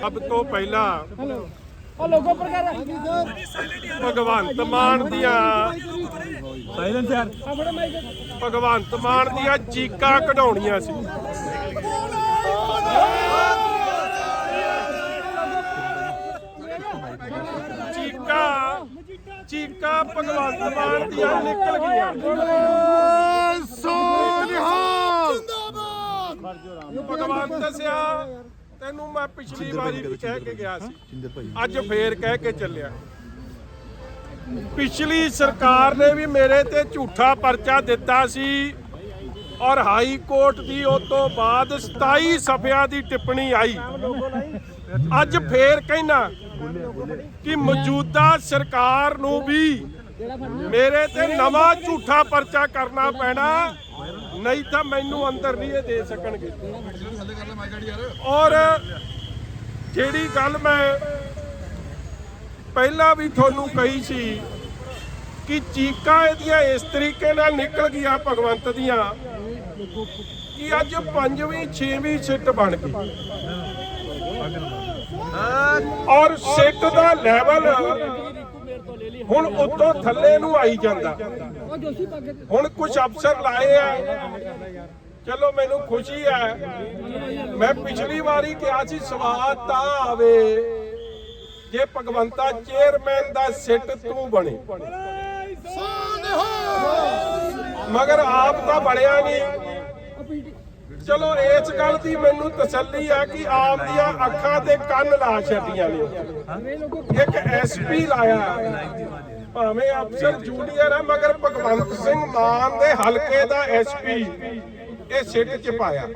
ਸਭ ਤੋਂ ਪਹਿਲਾਂ ਉਹ ਲੋਗੋ ਪਰ ਕਰ ਭਗਵੰਤ ਮਾਨ ਦੀਆਂ ਸਾਇਲੈਂਸ ਯਾਰ। ਭਗਵੰਤ ਮਾਨ ਦੀਆਂ ਚੀਕਾਂ ਕਢਾਉਣੀਆਂ ਸੀ। ਚੀਕਾਂ ਚੀਕਾਂ ਭਗਵੰਤ ਮਾਨ ਦੀਆਂ ਨਿਕਲ ਗਈਆਂ। ਭਗਵੰਤ ਦੱਸਿਆ ਤੈਨੂੰ ਮੈਂ ਪਿਛਲੀ ਵਾਰੀ ਵੀ ਕਹਿ ਕੇ ਗਿਆ ਸੀ। ਅੱਜ ਫੇਰ ਕਹਿ ਕੇ ਚੱਲਿਆ। ਪਿਛਲੀ ਸਰਕਾਰ ਨੇ ਵੀ ਮੇਰੇ ਤੇ ਝੂਠਾ ਪਰਚਾ ਦਿੱਤਾ ਸੀ ਔਰ ਹਾਈ ਕੋਰਟ ਦੀ ਉਸ ਤੋਂ ਬਾਅਦ 27 ਸਫਿਆਂ ਦੀ ਟਿੱਪਣੀ ਆਈ। ਅੱਜ ਫੇਰ ਕਹਿਣਾ ਕਿ ਮੌਜੂਦਾ ਸਰਕਾਰ ਨੂੰ ਵੀ ਮੇਰੇ ਤੇ ਨਵਾਂ ਝੂਠਾ ਪਰਚਾ ਕਰਨਾ ਪੈਣਾ ਨਹੀਂ ਤਾਂ ਮੈਨੂੰ ਅੰਦਰ ਨਹੀਂ ਇਹ ਦੇ ਸਕਣਗੇ। ਔਰ ਜਿਹੜੀ ਗੱਲ ਮੈਂ ਪਹਿਲਾਂ ਵੀ ਤੁਹਾਨੂੰ ਕਹੀ ਸੀ ਕਿ ਚੀਕਾਂ ਇਹਦੀਆਂ ਇਸ ਤਰੀਕੇ ਨਾਲ ਨਿਕਲ ਗਈਆਂ ਭਗਵੰਤ ਦੀਆਂ ਕਿ ਅੱਜ ਪੰਜਵੀਂ, ਛੇਵੀਂ ਸਿੱਟ ਬਣ ਗਈ। ਔਰ ਸਿੱਟ ਦਾ ਲੈਵਲ ਹੁਣ ਉੱਤੋਂ ਥੱਲੇ ਨੂੰ ਆਈ ਜਾਂਦਾ। ਹੁਣ ਕੁਝ ਅਫਸਰ ਲਾਏ ਆ। ਚਲੋ ਮੈਨੂੰ ਖੁਸ਼ੀ ਹੈ। ਮੈਂ ਪਿਛਲੀ ਵਾਰੀ ਕਿਹਾ ਸੀ, ਸਵਾਦ ਤਾਂ ਆਵੇ, ਜੇ ਭਗਵੰਤਾ ਚੇਅਰਮੈਨ ਦਾ ਸਿੱਟ ਤੂੰ ਬਣੇ। ਮਗਰ ਆਪ ਤਾਂ ਬਣਿਆ ਨਹੀਂ। ਚਲੋ, ਇਸ ਗੱਲ ਦੀ ਮੈਨੂੰ ਤਸੱਲੀ ਆ ਕਿ ਆਪ ਦੀਆਂ ਅੱਖਾਂ ਤੇ ਕੰਨ ਲਾ ਛੱਡੀਆਂ ਨੇ। ਇੱਕ ਐਸਪੀ ਲਾਇਆ। ਭਾਵੇਂ ਅਫਸਰ ਜੂਨੀਅਰ ਆ, ਮਗਰ ਭਗਵੰਤ ਸਿੰਘ ਮਾਨ ਦੇ ਹਲਕੇ ਦਾ ਐਸਪੀ ਇਹ ਸਿੱਟ ਚ ਪਾਇਆ।